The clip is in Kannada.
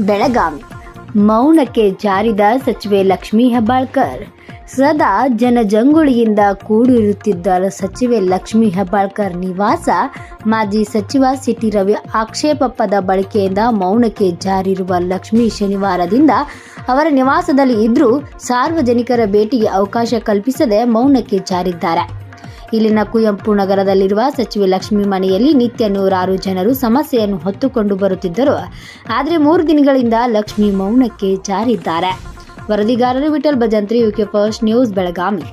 ಬೆಳಗಾವಿ. ಮೌನಕ್ಕೆ ಜಾರಿದ ಸಚಿವೆ ಲಕ್ಷ್ಮೀ ಹೆಬ್ಬಾಳ್ಕರ್. ಸದಾ ಜನಜಂಗುಳಿಯಿಂದ ಕೂಡಿರುತ್ತಿದ್ದ ಸಚಿವೆ ಲಕ್ಷ್ಮೀ ಹೆಬ್ಬಾಳ್ಕರ್ ನಿವಾಸ ಮಾಜಿ ಸಚಿವ ಸಿಟಿ ರವಿ ಆಕ್ಷೇಪ ಪದ ಬಳಕೆಯಿಂದ ಮೌನಕ್ಕೆ ಜಾರಿರುವ ಲಕ್ಷ್ಮಿ ಶನಿವಾರದಿಂದ ಅವರ ನಿವಾಸದಲ್ಲಿ ಇದ್ರೂ ಸಾರ್ವಜನಿಕರ ಭೇಟಿಗೆ ಅವಕಾಶ ಕಲ್ಪಿಸದೆ ಮೌನಕ್ಕೆ ಜಾರಿದ್ದಾರೆ. ಇಲ್ಲಿನ ಕುವೆಂಪು ನಗರದಲ್ಲಿರುವ ಸಚಿವೆ ಲಕ್ಷ್ಮಿ ಮನೆಯಲ್ಲಿ ನಿತ್ಯ ನೂರಾರು ಜನರು ಸಮಸ್ಯೆಯನ್ನು ಹೊತ್ತುಕೊಂಡು ಬರುತ್ತಿದ್ದರು. ಆದರೆ ಮೂರು ದಿನಗಳಿಂದ ಲಕ್ಷ್ಮಿ ಮೌನಕ್ಕೆ ಜಾರಿದ್ದಾರೆ. ವರದಿಗಾರರು Vittal Bhajantri UK first news Belagavi.